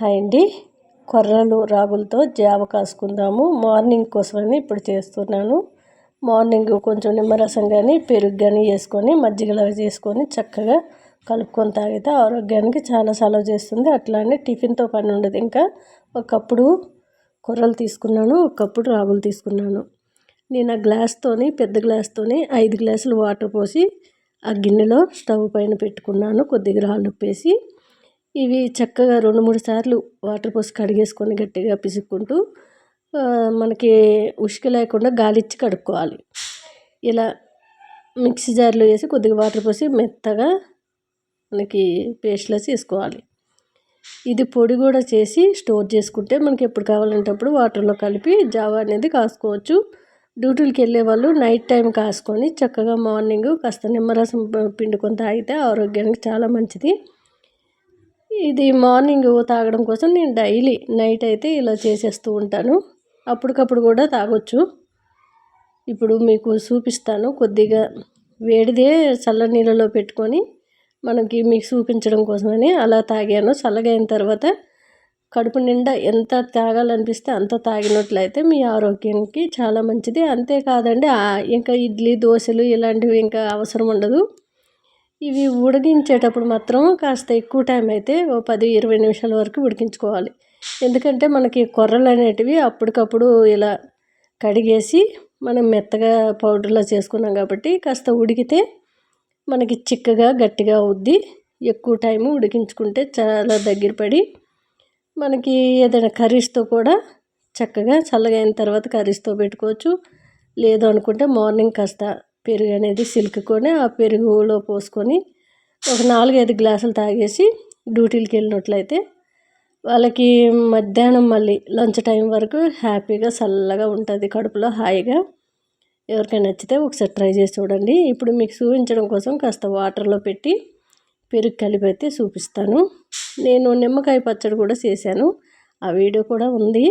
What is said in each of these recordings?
Hi అండి. కొర్రలు రాగులతో జావ కాసుకుందాము. మార్నింగ్ కోసమని ఇప్పుడు చేస్తున్నాను. మార్నింగ్ కొంచెం నిమ్మరసం కానీ పెరుగు కానీ వేసుకొని మజ్జిగలా చేసుకొని చక్కగా కలుపుకొని తాగితే ఆరోగ్యానికి చాలా సలవ చేస్తుంది. అట్లానే టిఫిన్తో పని ఉండదు. ఇంకా ఒకప్పుడు కొర్రలు తీసుకున్నాను ఒకప్పుడు రాగులు తీసుకున్నాను. నేను ఆ గ్లాస్తోని పెద్ద గ్లాస్తోని ఐదు గ్లాసులు వాటర్ పోసి ఆ గిన్నెలో స్టవ్ పైన పెట్టుకున్నాను. కొద్దిగా రాళ్ళు ఉప్పేసి ఇవి చక్కగా రెండు మూడు సార్లు వాటర్ పోసి కడిగేసుకొని గట్టిగా పిసుక్కుంటూ మనకి ఉసుక లేకుండా గాలిచ్చి కడుక్కోవాలి. ఇలా మిక్సీ జార్లో వేసి కొద్దిగా వాటర్ పోసి మెత్తగా మనకి పేస్ట్లో వేసుకోవాలి ఇది పొడి కూడా చేసి స్టోర్ చేసుకుంటే మనకి ఎప్పుడు కావాలంటే అప్పుడు వాటర్లో కలిపి జావా అనేది కాసుకోవచ్చు. డ్యూటీలకు వెళ్ళే వాళ్ళు నైట్ టైం కాసుకొని చక్కగా మార్నింగ్ కాస్త నిమ్మరసం పిండుకొని తాగితే ఆరోగ్యానికి చాలా మంచిది. ఇది మార్నింగ్ తాగడం కోసం నేను డైలీ నైట్ అయితే ఇలా చేసేస్తూ ఉంటాను. అప్పటికప్పుడు కూడా తాగొచ్చు. ఇప్పుడు మీకు చూపిస్తాను. కొద్దిగా వేడిదే చల్ల నీళ్ళలో పెట్టుకొని మనకి మీకు చూపించడం కోసమని అలా తాగాను. చల్లగా అయిన తర్వాత కడుపు నిండా ఎంత తాగాలనిపిస్తే అంత తాగినట్లయితే మీ ఆరోగ్యానికి చాలా మంచిది. అంతేకాదండి ఇంకా ఇడ్లీ దోశలు ఇలాంటివి ఇంకా అవసరం ఉండదు. ఇవి ఉడికించేటప్పుడు మాత్రం కాస్త ఎక్కువ టైం అయితే ఓ పది ఇరవై నిమిషాల వరకు ఉడికించుకోవాలి. ఎందుకంటే మనకి కొర్రలు అనేటివి అప్పటికప్పుడు ఇలా కడిగేసి మనం మెత్తగా పౌడర్లా చేసుకున్నాం కాబట్టి కాస్త ఉడికితే మనకి చిక్కగా గట్టిగా అవుద్ది. ఎక్కువ టైము ఉడికించుకుంటే చాలా దగ్గర పడి మనకి ఏదైనా కర్రీస్తో కూడా చక్కగా చల్లగా అయిన తర్వాత కర్రీస్తో పెట్టుకోవచ్చు. లేదు అనుకుంటే మార్నింగ్ కాస్త పెరుగు అనేది సిలుకుకొని ఆ పెరుగులో పోసుకొని ఒక నాలుగైదు గ్లాసులు తాగేసి డ్యూటీలకు వెళ్ళినట్లయితే వాళ్ళకి మధ్యాహ్నం మళ్ళీ లంచ్ టైం వరకు హ్యాపీగా చల్లగా ఉంటుంది కడుపులో హాయిగా. ఎవరికైనా నచ్చితే ఒకసారి ట్రై చేసి చూడండి. ఇప్పుడు మీకు చూపించడం కోసం కాస్త వాటర్లో పెట్టి పెరుగు కలిపైతే అయితే చూపిస్తాను. నేను నిమ్మకాయ పచ్చడి కూడా చేశాను. ఆ వీడియో కూడా ఉంది.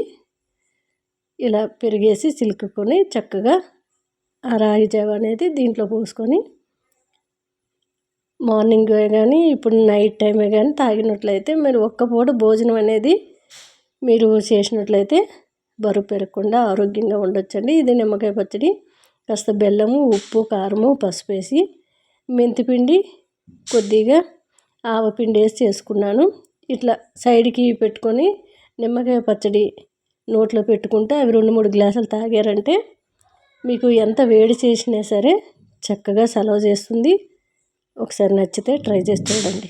ఇలా పెరిగేసి చిలుకుకొని చక్కగా ఆ రాగి జావ అనేది దీంట్లో పోసుకొని మార్నింగ్ కానీ ఇప్పుడు నైట్ టైమే కానీ తాగినట్లయితే మీరు ఒక్క పూట భోజనం అనేది మీరు చేసినట్లయితే బరువు పెరగకుండా ఆరోగ్యంగా ఉండొచ్చండి. ఇది నిమ్మకాయ పచ్చడి కాస్త బెల్లము ఉప్పు కారము పసుపు వేసి మెంతిపిండి కొద్దిగా ఆవపిండి వేసి చేసుకున్నాను. ఇట్లా సైడ్కి పెట్టుకొని నిమ్మకాయ పచ్చడి నోట్లో పెట్టుకుంటే అవి రెండు మూడు గ్లాసులు తాగారంటే మీకు ఎంత వేడి చేసినా సరే చక్కగా సలవ చేస్తుంది. ఒకసారి నచ్చితే ట్రై చేసి చూడండి.